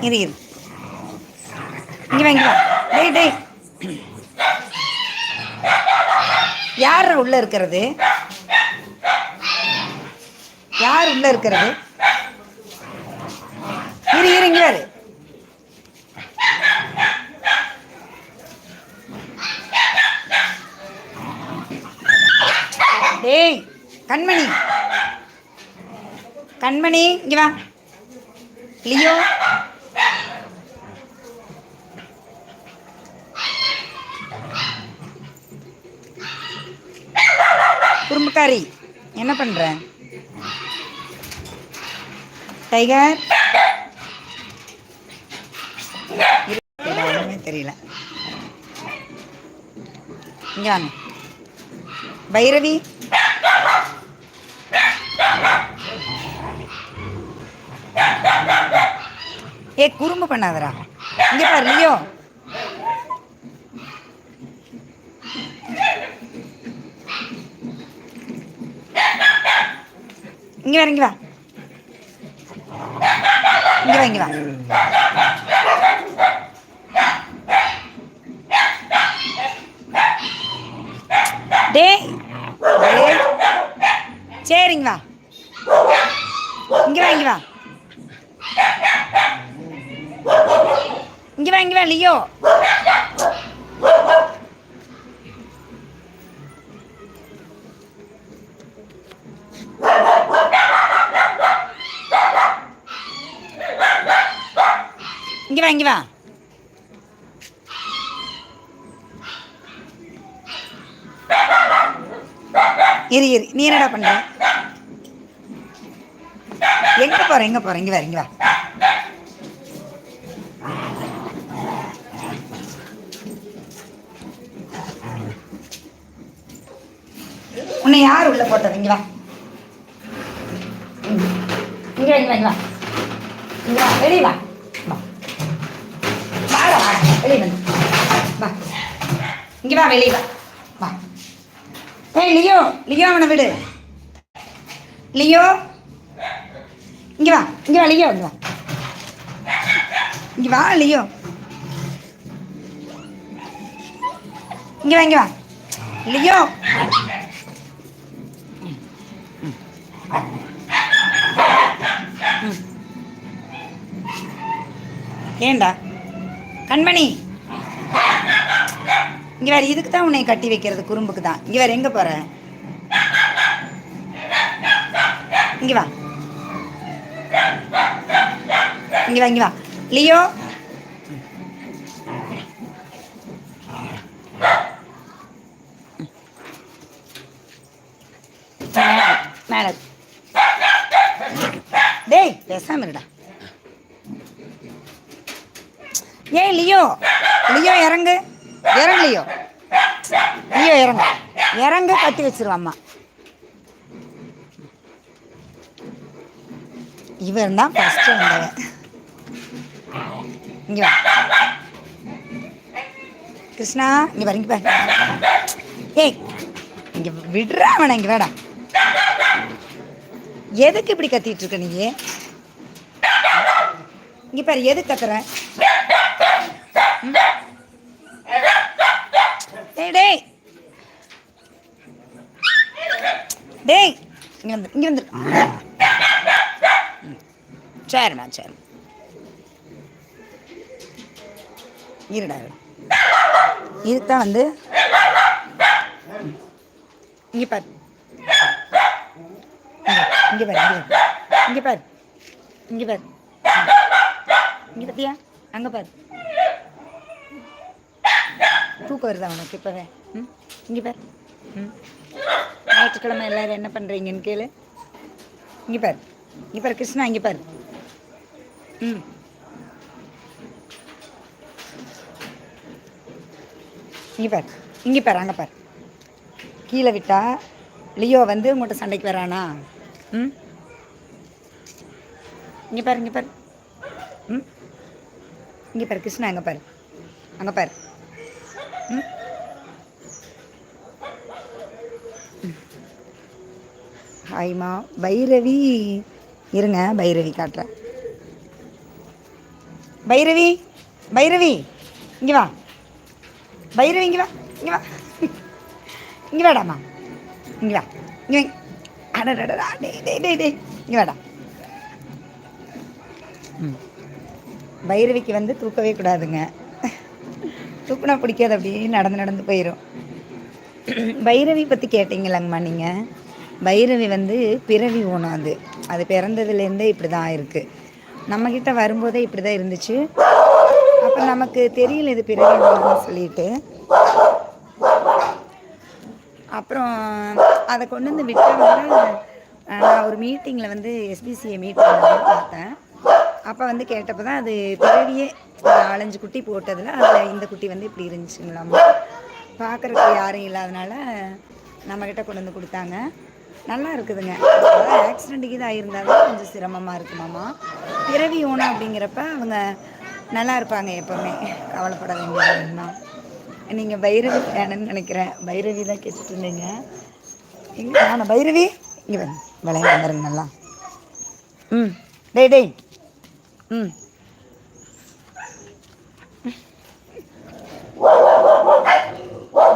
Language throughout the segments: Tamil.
இரு இரு இங்கே வாங்கி வா. டேய் டேய். யார் உள்ள இருக்கிறது? யார் உள்ள இருக்கிறது? இரு இரு டேய் கண்மணி. கண்மணி இங்கே வா. லியோ. குறும்புக்காரி என்ன பண்ற? டைகர்? தெரியல. இங்க வாங்க. பைரவி? ஏ குறும்பு பண்ணாதரா இங்க பாரு லியோ. இங்க வர இங்க வா. இங்க வா இங்க வா. டேய். டேய். சரிங்க வா. இங்க வா இங்க வா. இங்க வா இங்க வா லியோ. வா இங்க வா. இரு இரு. நீ என்னடா பண்ற? எங்க போற எங்க போற? இங்க வா இங்க வா. உன்னை யார் உள்ள போட்டது? இங்க வா. இங்க வா, இங்க வா, இங்க வா. இங்க வா வெளியே வா. வாடா வாடா வெளியே வந்து வா இங்க வா வெளியே வா வா ஏய் லியோ லியோ அவனை விடு லியோ இங்க வா இங்க வா லியோ இங்க வா இங்க வா லியோ இங்க வா இங்க வா லியோ ம். ஏண்டா கண்மணி. இங்க வேற இதுக்கு தான் உன்னை கட்டி வைக்கிறது குறும்புக்கு தான். இங்க வேற எங்க போற? இங்க வா. இங்க வா இங்க வா. லியோ மேல டேய் பேசாம இருடா ஏய் லியோ. லியோ இறங்கு. இறங்கு லியோ. லியோ இறங்கு. இறங்கு கட்டி வச்சிருவா அம்மா. இவன் தான் ஃபஸ்ட்டு வந்தவன். இங்கே வா. கிருஷ்ணா இங்க வரீங்க பாரு ஏய் இங்க விடுறா வேணா இங்கே வேடா. எதுக்கு இப்படி கத்திட்டு இருக்க நீ? இங்க பாரு எதுக்கு கத்துற? டேய் டேய். டேய் இங்க வந்து இங்க வந்து. சரிம்மா சரி இருடா இதுதான் வந்து இங்கே வந்து இங்கே இங்க பாரு இங்க பாரு. இங்க பாரு. இங்க பாரு. இங்க பார்த்தியா அங்க பாரு. தூக்கம் வருதா உனக்கு இப்போவே? ம்? இங்கே பாரு. ம்? ஞாயிற்றுக்கிழமை எல்லாரும் என்ன பண்ணுறீங்கன்னு கேளு. இங்கே பார். இங்கே பார் கிருஷ்ணா இங்கே பார். ம். இங்கே பார். இங்கே பாரு அங்கே பார். கீழே விட்டா லியோ வந்து உங்கள்கிட்ட சண்டைக்கு வரானா? ம்? இங்கே பாரு இங்கே பார். ம்? இங்கே பாரு கிருஷ்ணா அங்கே பார். அங்கே பார். ஹாய்மா பைரவி இருங்க பைரவி காட்டுறேன். பைரவி பைரவி இங்கே வா. பைரவி இங்கே வா இங்கே வா. இங்கே வாடாம்மா இங்கே வா. இங்கே அடடடா டே டேய் டேய் டேய் இங்கே வாடா. ம். பைரவிக்கு வந்து தூக்கவே கூடாதுங்க. தூக்குனா பிடிக்காது அப்படியே நடந்து நடந்து போயிடும் பைரவி பற்றி கேட்டீங்களாங்கம்மா நீங்கள் பைரவி வந்து பிறவி ஊனம் அது. அது பிறந்ததுலேருந்தே இப்படி தான் ஆயிருக்கு நம்மக்கிட்ட வரும்போதே இப்படி தான் இருந்துச்சு. அப்போ நமக்கு தெரியல இது பிறவி ஊனம்னு சொல்லிட்டு. அப்புறம் அதை கொண்டு வந்து விட்டவங்க நான் ஒரு மீட்டிங்கில் வந்து எஸ்பிசிஏ மீட்டிங் பார்த்தேன். அப்போ வந்து கேட்டப்போ தான் அது பிறவியே நாலஞ்சு குட்டி போட்டதில் அதில் இந்த குட்டி வந்து இப்படி இருந்துச்சுங்களாமா. பார்க்குறதுக்கு யாரும் இல்லாதனால நம்மக்கிட்ட கொண்டு வந்து கொடுத்தாங்க. நல்லா இருக்குதுங்க. ஆக்சிடெண்ட்டுக்கு இது ஆகியிருந்தாலும் கொஞ்சம் சிரமமாக இருக்குமாம்மா பிறவி ஊனம் அப்படிங்கிறப்ப அவங்க நல்லா இருப்பாங்க எப்போவுமே. கவலைப்பட வேண்டியதுன்னா நீங்கள் பைரவி வேணும்னு நினைக்கிறேன். பைரவி தான் கேட்டுட்டு இருந்தீங்க. எங்கே நான் பைரவி இங்கே வந்து விளையாட நல்லா. ம். டேய் டேய். ம்.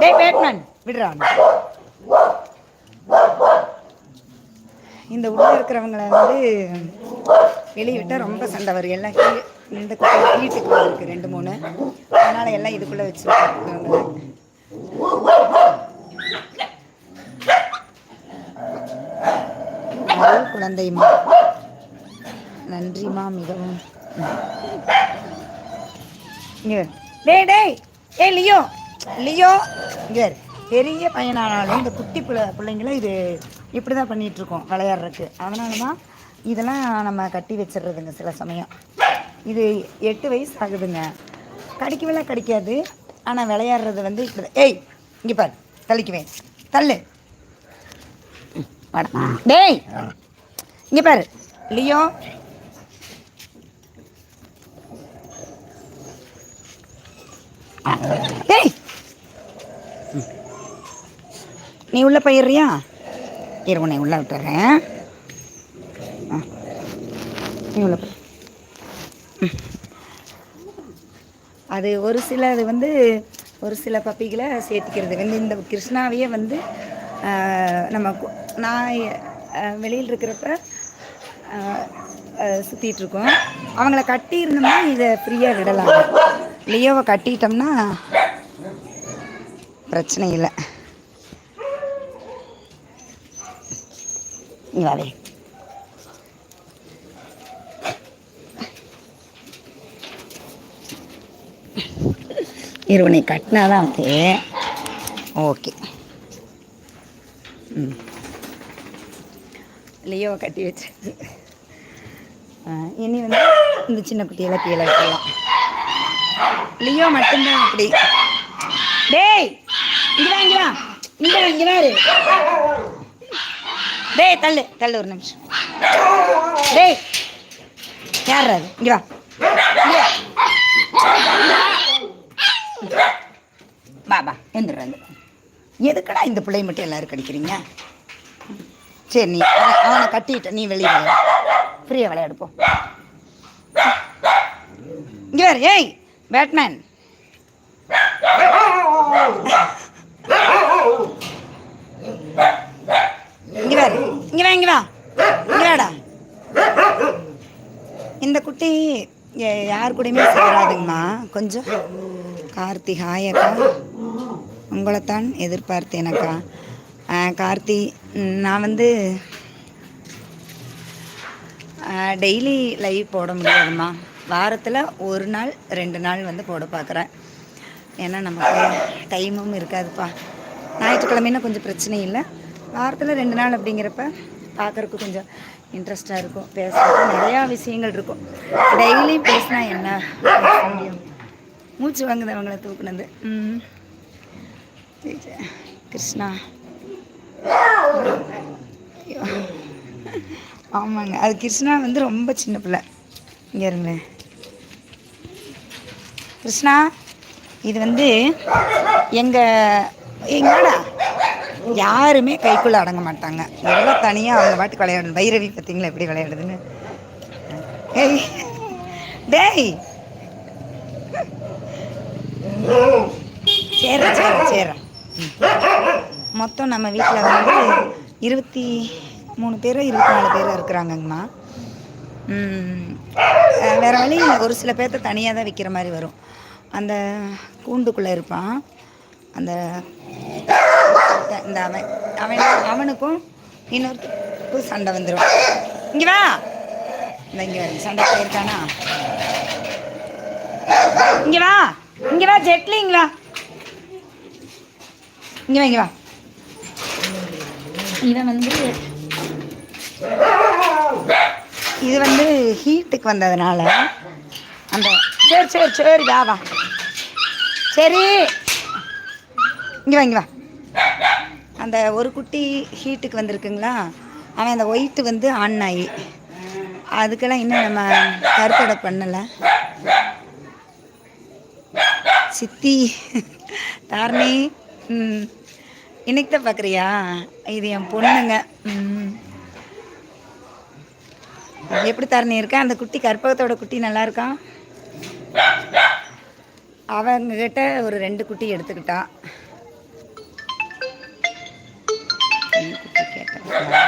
டேய் பேட்மேன் விடுறா. இந்த உள்ள இருக்கிறவங்கள வந்து வெளியே விட்டால் ரொம்ப சண்டை வரும். எல்லாம் கீழே இந்த குட்டை வீட்டுக்குள்ள இருக்குது ரெண்டு மூணு. அதனால் எல்லாம் இதுக்குள்ளே வச்சு அவங்கள நன்றிம்மா மிகவும். டேய் டேய். ஏய் லியோ. லியோ இங்கே. பெரிய பையனானாலும் இந்த குட்டி பிள்ளை பிள்ளைங்களும் இது இப்படி தான் பண்ணிகிட்ருக்கோம் விளையாடுறதுக்கு. அதனால தான் இதெல்லாம் நம்ம கட்டி வச்சிடுறதுங்க சில சமயம். இது எட்டு வயசு ஆகுதுங்க. கடிக்கவெல்லாம் கடிக்காது. ஆனால் விளையாடுறது வந்து இப்படி. ஏய் இங்கே பாரு. தள்ளிக்குவேன். தள்ளு. டேய். இங்கே பாரு. லியோ ஏய். நீ உள்ள போயிடுறியா? இரு உன்னை உள்ள விட்டுறேன். ஆ. நீ உள்ள போய் அது ஒரு சில அது வந்து ஒரு சில பப்பிகளை சேர்த்துக்கிறது. வந்து இந்த கிருஷ்ணாவையே வந்து நம்ம நான் வெளியில் இருக்கிறப்ப சுற்றிட்டுருக்கோம் அவங்கள கட்டி இருந்தோம்னா இதை ஃப்ரீயாக விடலாம். லியோவை கட்டிட்டோம்னா பிரச்சனை இல்லை. இங்க வாவே இருவனை கட்டினாதான் வந்து ஓகே. ம். லியோவை கட்டி வச்சு. இனி வந்து இந்த சின்ன குட்டியெல்லாம் கீழே வைக்கலாம். லியோ மட்டும்தான் அப்படி. டேய் இங்க வா இங்க வா. இங்க வாரு டேய் தள்ளு தள்ளு ஒரு நிமிஷம். டேய் யார் அது? இங்க வா. பாபா வா. எந்திராங்க எதுக்கடா இந்த பிள்ளை மட்டும் எல்லாரும் கடிக்கிறீங்க? சரி நீ அவனை- அவனை கட்டிட்ட நீ வெளியே ஃப்ரீயாக விளையாடுப்போம் இங்கே வேறு ஏய். பேட்மேன் இங்கே வேறு இங்கே இங்கே வா. இங்கே வாடா. இந்த குட்டி யார் கூடயுமே சேராதுங்கம்மா கொஞ்சம். கார்த்தி ஹாயக்கா அக்கா. உங்களைத்தான் எதிர்பார்த்தேனக்கா கார்த்தி நான் வந்து டெய்லி லைவ் போட முடியாதும்மா. வாரத்தில் ஒரு நாள் ரெண்டு நாள் வந்து போட பார்க்குறேன் ஏன்னா நமக்கு டைமும் இருக்காதுப்பா. ஞாயிற்றுக்கிழமைன்னா கொஞ்சம் பிரச்சனை இல்லை. வாரத்தில் ரெண்டு நாள் அப்படிங்கிறப்ப பார்க்குறக்கு கொஞ்சம் இன்ட்ரெஸ்டாக இருக்கும். பேசுறதுக்கு நிறையா விஷயங்கள் இருக்கும். டெய்லி பேசினா என்ன? முடியும் மூச்சு வாங்குது அவங்கள தூக்குனது. ம் கிருஷ்ணா. ஆமாங்க. அது கிருஷ்ணா வந்து ரொம்ப சின்ன பிள்ளை. இங்கே இருங்களேன். கிருஷ்ணா இது வந்து எங்கள் எங்கடா? யாருமே கைக்குள்ளே அடங்க மாட்டாங்க. எவ்வளோ தனியாக அவங்க பாட்டுக்கு விளையாடணும் வைரவி பார்த்தீங்களா? எப்படி விளையாடுதுன்னு? ஏய் டேய். சேர சேர சேர மொத்தம் நம்ம வீட்டில் வந்து இருபத்தி மூணு பேரும் இருபத்தி நாலு பேரோ இருக்கிறாங்கங்கம்மா. வேற வழி ஒரு சில பேர்த்த தனியாக தான் விற்கிற மாதிரி வரும். அந்த கூண்டுக்குள்ளே இருப்பான். அந்த இந்த அவன் அவன் அவனுக்கும் இன்னொருத்தருக்கும் சண்டை வந்துடும் இங்கே வா. இந்த இங்கே வரும் சண்டை போயிருக்கானா? இங்கே வா. இங்கே வா ஜெட்லி இங்கே வா. இங்கே வா இங்கே வா. இவன் வந்து இது வந்து ஹீட்டுக்கு வந்ததுனால அந்த சரி சரி சரி வா வா. சரி. இங்கே வா இங்கே வா. அந்த ஒரு குட்டி ஹீட்டுக்கு வந்திருக்குங்களா? அவன் அந்த ஒயிட்டு வந்து ஆன் ஆகி அதுக்கெல்லாம் இன்னும் நம்ம கருத்தடை பண்ணலை. சித்தி தாரணி ம். இன்னைக்கு தான் பார்க்குறியா இது என் பொண்ணுங்க. ம். எப்படி தரணி இருக்கா? அந்த குட்டி கற்பகத்தோட குட்டி நல்லா இருக்கா? அவங்க கிட்ட ஒரு ரெண்டு குட்டி எடுத்துக்கிட்டான் குட்டி கேட்டா?